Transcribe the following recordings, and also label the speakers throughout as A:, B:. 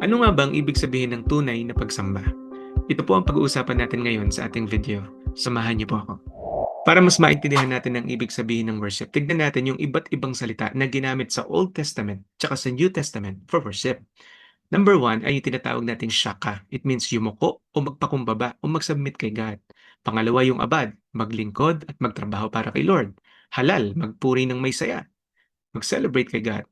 A: Ano nga bang ibig sabihin ng tunay na pagsamba? Ito po ang pag-uusapan natin ngayon sa ating video. Samahan niyo po ako. Para mas maintindihan natin ang ibig sabihin ng worship, tignan natin yung iba't ibang salita na ginamit sa Old Testament tsaka sa New Testament for worship. Number one ay yung tinatawag nating shaka. It means yumuko o magpakumbaba o mag-submit kay God. Pangalawa yung abad, maglingkod at magtrabaho para kay Lord. Halal, magpuri ng may saya. Mag-celebrate kay God.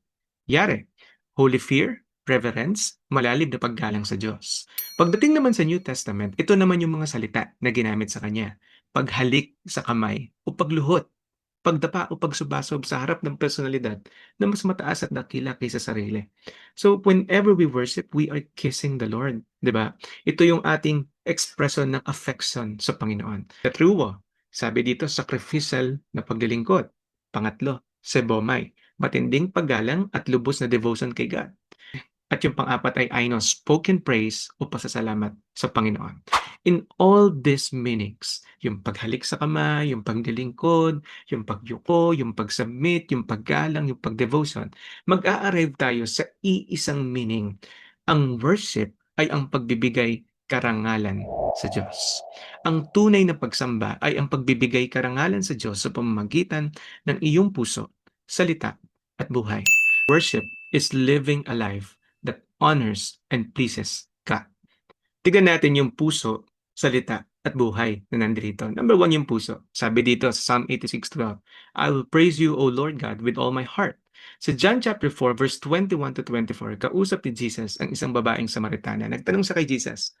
A: Yare, holy fear, reverence, malalim na paggalang sa Diyos. Pagdating naman sa New Testament, ito naman yung mga salita na ginamit sa Kanya. Paghalik sa kamay o pagluhot, pagdapa o pagsubasob sa harap ng personalidad na mas mataas at dakila kaysa sarili. So whenever we worship, we are kissing the Lord, 'di ba? Ito yung ating expression ng affection sa Panginoon. Katruwo, sabi dito sacrificial na paglilingkod. Pangatlo, sebomai, matinding paggalang at lubos na devotion kay God. At yung pang-apat ay ainos, spoken praise o pasasalamat sa Panginoon. In all these meanings, yung paghalik sa kamay, yung pagdilingkod, yung pagyuko, yung pag-submit, yung paggalang, yung pag-devotion, mag-a-arrive tayo sa iisang meaning. Ang worship ay ang pagbibigay karangalan sa Diyos. Ang tunay na pagsamba ay ang pagbibigay karangalan sa Diyos sa pamamagitan ng iyong puso, salita, at buhay. Worship is living a life honors and pleases God. Tignan natin yung puso, salita, at buhay na nandito. Number one yung puso. Sabi dito sa Psalm 86.12, I will praise you, O Lord God, with all my heart. Sa John chapter 4, verse 21 to 24, kausap ni Jesus ang isang babaeng Samaritana. Nagtanong sa kay Jesus,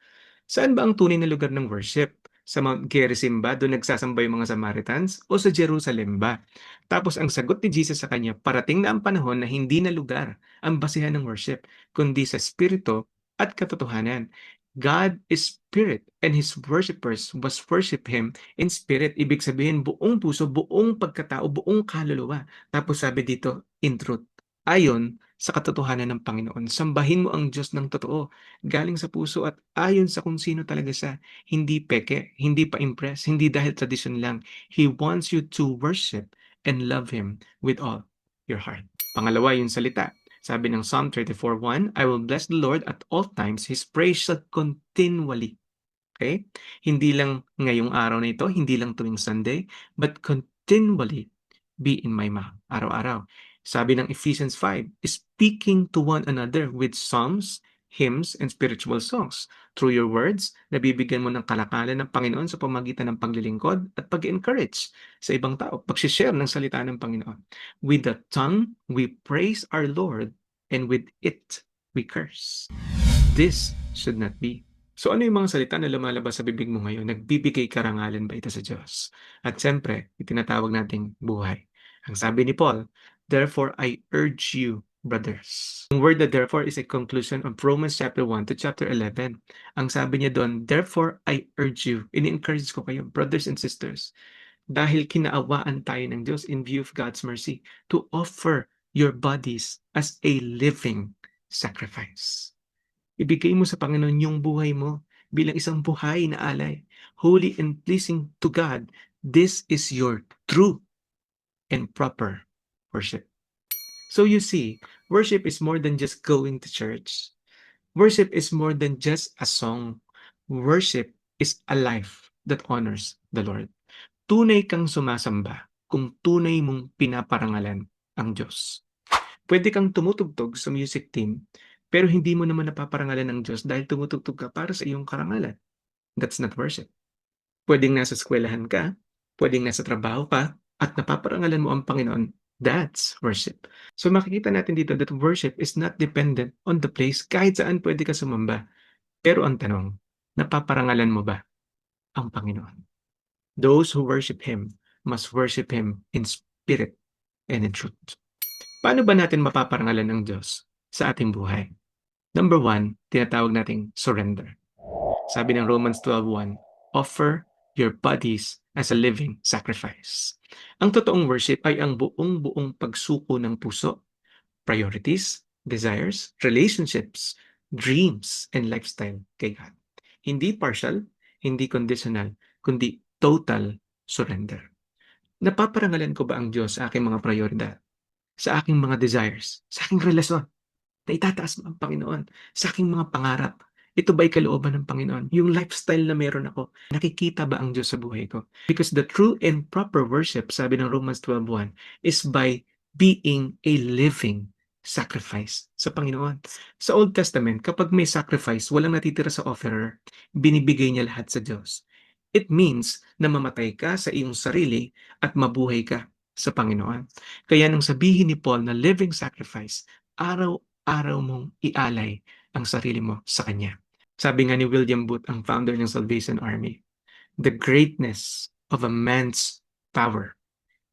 A: saan ba ang tunay na lugar ng worship? Sa Mount Gerizim ba, doon nagsasamba yung mga Samaritans? O sa Jerusalem ba? Tapos ang sagot ni Jesus sa kanya, parating na ang panahon na hindi na lugar ang basihan ng worship, kundi sa spirito at katotohanan. God is spirit and his worshipers must worship him in spirit. Ibig sabihin buong puso, buong pagkatao, buong kaluluwa. Tapos sabi dito, in truth. Ayon sa katotohanan ng Panginoon. Sambahin mo ang Diyos ng totoo, galing sa puso at ayon sa kung sino talaga siya. Hindi peke, hindi pa-impress, hindi dahil tradition lang. He wants you to worship and love Him with all your heart. Pangalawa yung salita. Sabi ng Psalm 34.1, I will bless the Lord at all times. His praise shall continually. Okay? Hindi lang ngayong araw na ito, hindi lang tuwing Sunday, but continually be in my mouth. Araw-araw. Sabi ng Ephesians 5, speaking to one another with psalms, hymns, and spiritual songs. Through your words, nabibigyan mo ng kalakalan ng Panginoon sa pamagitan ng paglilingkod at pag-encourage sa ibang tao, pag-share ng salita ng Panginoon. With the tongue, we praise our Lord, and with it, we curse. This should not be. So ano yung mga salita na lumalabas sa bibig mo ngayon? Nagbibigay karangalan ba ito sa Diyos? At siyempre, itinatawag nating buhay. Ang sabi ni Paul, Therefore I urge you, brothers. Ang word na therefore is a conclusion of Romans chapter 1 to chapter 11. Ang sabi niya doon, therefore I urge you, ini-encourage ko kayo, brothers and sisters, dahil kinaawaan tayo ng Diyos in view of God's mercy, to offer your bodies as a living sacrifice. Ibigay mo sa Panginoon yung buhay mo bilang isang buhay na alay, holy and pleasing to God. This is your true and proper worship. So you see, worship is more than just going to church. Worship is more than just a song. Worship is a life that honors the Lord. Tunay kang sumasamba kung tunay mong pinaparangalan ang Diyos. Pwede kang tumutugtog sa music team, pero hindi mo naman napaparangalan ng Diyos dahil tumutugtog ka para sa iyong karangalan. That's not worship. Pwedeng nasa eskwelahan ka, pwedeng nasa trabaho ka, at napaparangalan mo ang Panginoon That's worship. So makikita natin dito that worship is not dependent on the place. Kahit saan pwede ka sumamba. Pero ang tanong, napaparangalan mo ba ang Panginoon? Those who worship Him must worship Him in spirit and in truth. Paano ba natin mapaparangalan ng Diyos sa ating buhay? Number one, tinatawag nating surrender. Sabi ng Romans 12.1, offer your bodies as a living sacrifice. Ang totoong worship ay ang buong-buong pagsuko ng puso, priorities, desires, relationships, dreams, and lifestyle kay God. Hindi partial, hindi conditional, kundi total surrender. Napaparangalan ko ba ang Diyos sa aking mga prioridad? Sa aking mga desires? Sa aking relasyon? na itataas mo ang Panginoon sa aking mga pangarap. Ito ba'y kalooban ng Panginoon? Yung lifestyle na meron ako, nakikita ba ang Diyos sa buhay ko? Because the true and proper worship, sabi ng Romans 12.1, is by being a living sacrifice sa Panginoon. Sa Old Testament, kapag may sacrifice, walang natitira sa offerer, binibigay niya lahat sa Diyos. It means na mamatay ka sa iyong sarili at mabuhay ka sa Panginoon. Kaya nang sabihin ni Paul na living sacrifice, araw-araw mong ialay ang sarili mo sa Kanya. Sabi nga ni William Booth, ang founder ng Salvation Army, the greatness of a man's power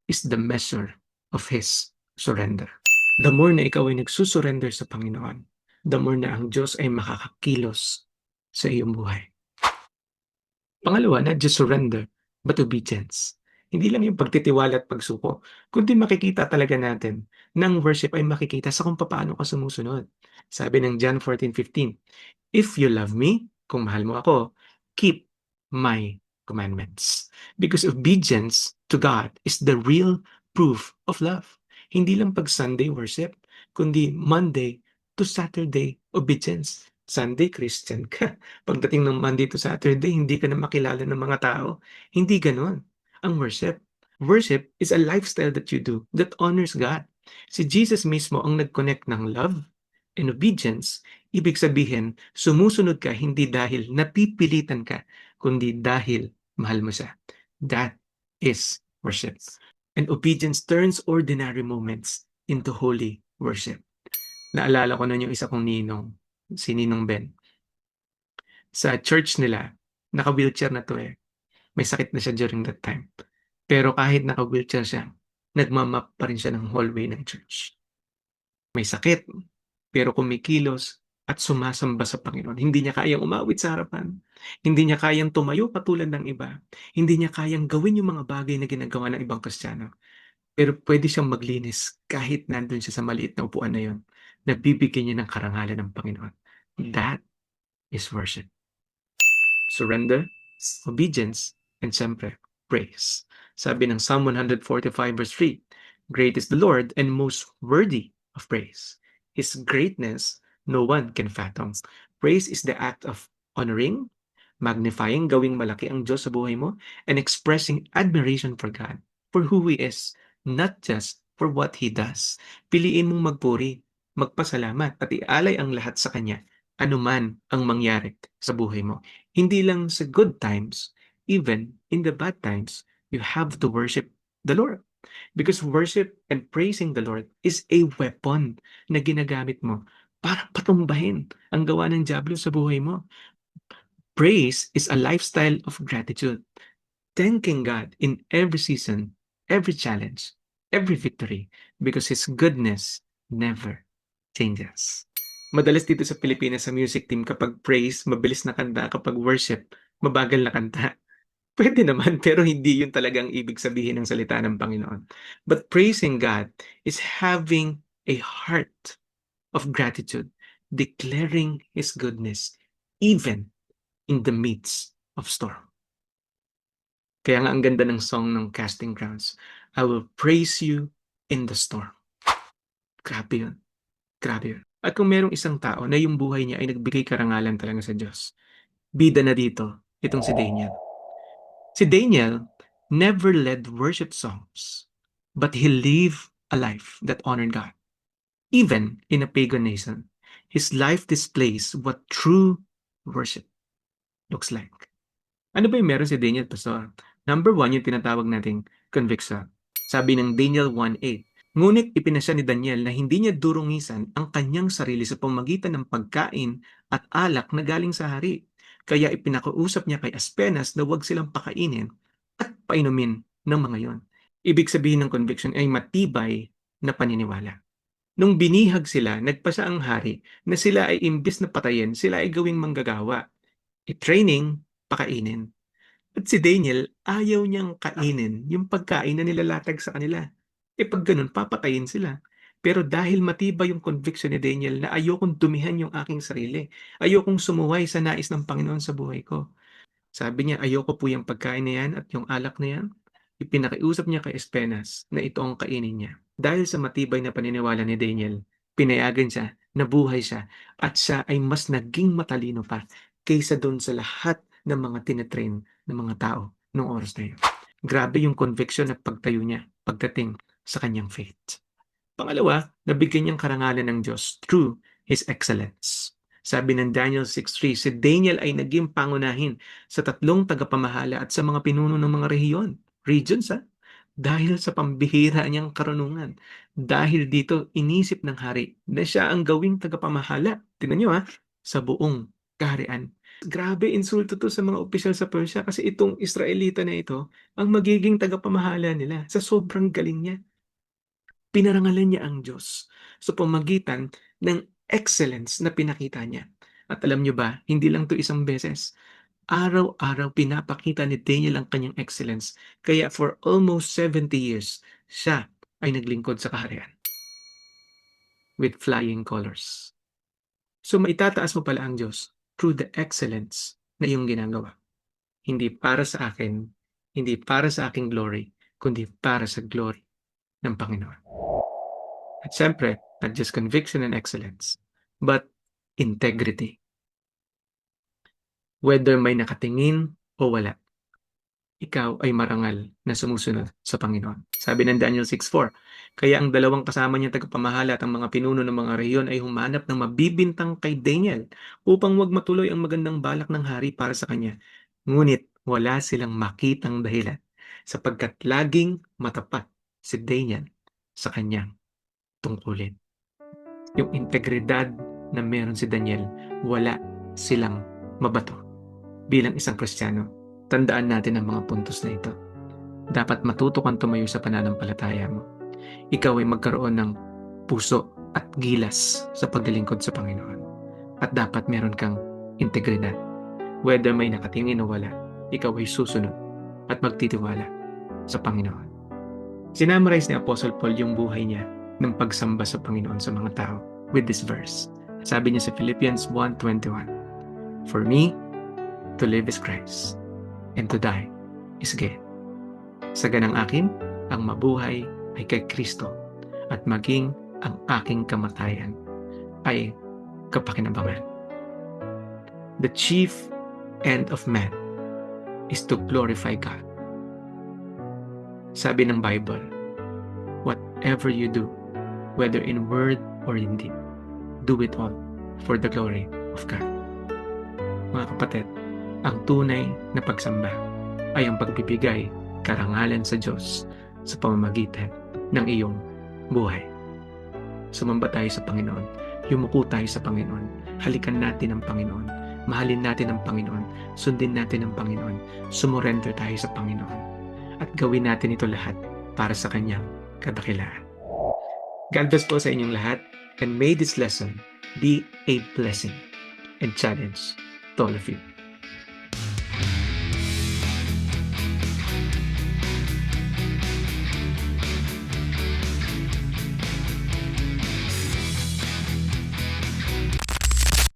A: is the measure of his surrender. The more na ikaw ay nagsusurrender sa Panginoon, the more na ang Diyos ay makakakilos sa iyong buhay. Pangalawa, not just surrender, but obedience. Hindi lang yung pagtitiwala at pagsuko, kundi makikita talaga natin ng worship ay makikita sa kung paano ka sumusunod. Sabi ng John 14:15, If you love me, kung mahal mo ako, keep my commandments. Because obedience to God is the real proof of love. Hindi lang pag Sunday worship, kundi Monday to Saturday obedience. Sunday, Christian ka. Pagdating ng Monday to Saturday, hindi ka na makilala ng mga tao. Hindi ganon ang worship. Worship is a lifestyle that you do that honors God. Si Jesus mismo ang nag-connect ng love and obedience. Ibig sabihin, sumusunod ka hindi dahil napipilitan ka, kundi dahil mahal mo siya. That is worship. And obedience turns ordinary moments into holy worship. Naalala ko nun yung isa kong ninong, si Ninong Ben. Sa church nila, naka-wheelchair na to eh. May sakit na siya during that time. Pero kahit naka-wheelchair siya, nagmamap pa rin siya ng hallway ng church. May sakit, pero kumikilos at sumasamba sa Panginoon. Hindi niya kayang umawit sa harapan. Hindi niya kayang tumayo katulad ng iba. Hindi niya kayang gawin yung mga bagay na ginagawa ng ibang Kristiyano. Pero pwede siyang maglinis kahit nandun siya sa maliit na upuan na yon. Nabibigyan niya ng karangalan ng Panginoon. That is worship. Surrender, obedience, and siyempre, praise. Sabi ng Psalm 145 verse 3, Great is the Lord and most worthy of praise. His greatness no one can fathom. Praise is the act of honoring, magnifying, gawing malaki ang Diyos sa buhay mo, and expressing admiration for God, for who He is, not just for what He does. Piliin mong magpuri, magpasalamat, at ialay ang lahat sa Kanya, anuman ang mangyari sa buhay mo. Hindi lang sa good times, even in the bad times, you have to worship the Lord. Because worship and praising the Lord is a weapon na ginagamit mo para patumbahin ang gawa ng Diablo sa buhay mo. Praise is a lifestyle of gratitude. Thanking God in every season, every challenge, every victory, because His goodness never changes. Madalas dito sa Pilipinas sa music team kapag praise, mabilis na kanta, kapag worship, mabagal na kanta. Pwede naman, pero hindi yun talagang ibig sabihin ng salita ng Panginoon. But praising God is having a heart of gratitude, declaring His goodness, even in the midst of storm. Kaya nga ang ganda ng song ng Casting Crowns, I will praise you in the storm. Grabe yun. Grabe yun. At kung merong isang tao na yung buhay niya ay nagbigay karangalan talaga sa Diyos, bida na dito, itong si Daniel. Si Daniel never led worship songs, but he lived a life that honored God. Even in a pagan nation, his life displays what true worship looks like. Ano ba yung meron si Daniel, Pastor? Number one, yung tinatawag nating conviction. Sabi ng Daniel 1.8, Ngunit ipinasya ni Daniel na hindi niya durungisan ang kanyang sarili sa pamagitan ng pagkain at alak na galing sa hari kaya ipinakausap niya kay Aspenas na huwag silang pakainin at painumin ng mga yon. Ibig sabihin ng conviction ay matibay na paniniwala. Nung binihag sila, nagpasa ang hari na sila ay imbis na patayin, sila ay gawing manggagawa. I-training, pakainin. At si Daniel, ayaw niyang kainin yung pagkain na nilalatag sa kanila. E pag ganun, papatayin sila. Pero dahil matibay yung conviction ni Daniel na ayokong dumihan yung aking sarili, ayokong sumuway sa nais ng Panginoon sa buhay ko. Sabi niya, ayoko po yung pagkain na yan at yung alak na yan. Ipinakiusap niya kay Espenas na ito ang kainin niya. Dahil sa matibay na paniniwala ni Daniel, pinayagan siya nabuhay siya at siya ay mas naging matalino pa kaysa doon sa lahat ng mga tinetrain ng mga tao noong oras na yun. Grabe yung conviction at pagtayo niya pagdating sa kanyang faith. Pangalawa, nabigyan niyang karangalan ng Diyos through His excellence. Sabi ng Daniel 6.3, si Daniel ay naging pangunahin sa tatlong tagapamahala at sa mga pinuno ng mga rehiyon, regions ha, dahil sa pambihira niyang karunungan. Dahil dito, inisip ng hari na siya ang gawing tagapamahala. Tingnan niyo ha, sa buong kaharian. Grabe insulto to sa mga opisyal sa Persia kasi itong Israelita na ito ang magiging tagapamahala nila sa sobrang galing niya. Pinarangalan niya ang Diyos sa pamagitan ng excellence na pinakita niya. At alam niyo ba, hindi lang to isang beses. Araw-araw pinapakita ni Daniel ang kanyang excellence. Kaya for almost 70 years, siya ay naglingkod sa kaharian. With flying colors. So maitataas mo pala ang Diyos through the excellence na iyong ginagawa. Hindi para sa akin, hindi para sa aking glory, kundi para sa glory ng Panginoon. At siyempre, not just conviction and excellence, but integrity. Whether may nakatingin o wala, ikaw ay marangal na sumusunod sa Panginoon. Sabi ng Daniel 6.4, Kaya ang dalawang kasama niyang tagapamahala at ang mga pinuno ng mga rehiyon ay humanap ng mabibintang kay Daniel upang wag matuloy ang magandang balak ng hari para sa kanya. Ngunit wala silang makitang dahilan sapagkat laging matapat si Daniel sa kanyang tungkulin. Yung integridad na meron si Daniel, wala silang mabato. Bilang isang Kristiyano, tandaan natin ang mga puntos na ito. Dapat matuto kang tumayo sa pananampalataya mo. Ikaw ay magkaroon ng puso at gilas sa paglilingkod sa Panginoon. At dapat meron kang integridad. Whether may nakatingin o wala, ikaw ay susunod at magtitiwala sa Panginoon. Sinamarize ni Apostle Paul yung buhay niya ng pagsamba sa Panginoon sa mga tao with this verse. Sabi niya sa Philippians 1.21, For me, to live is Christ and to die is gain. Sa ganang akin, ang mabuhay ay kay Kristo at maging ang aking kamatayan ay kapakinabangan. The chief end of man is to glorify God. Sabi ng Bible, whatever you do, whether in word or in deed, do it all for the glory of God. Mga kapatid, ang tunay na pagsamba ay ang pagbibigay karangalan sa Diyos sa pamamagitan ng iyong buhay. Sumamba tayo sa Panginoon. Yumuko tayo sa Panginoon. Halikan natin ang Panginoon. Mahalin natin ang Panginoon. Sundin natin ang Panginoon. Sumurrender tayo sa Panginoon. At gawin natin ito lahat para sa Kanyang kadakilaan. God bless po sa inyong lahat and may this lesson be a blessing and challenge to all of you.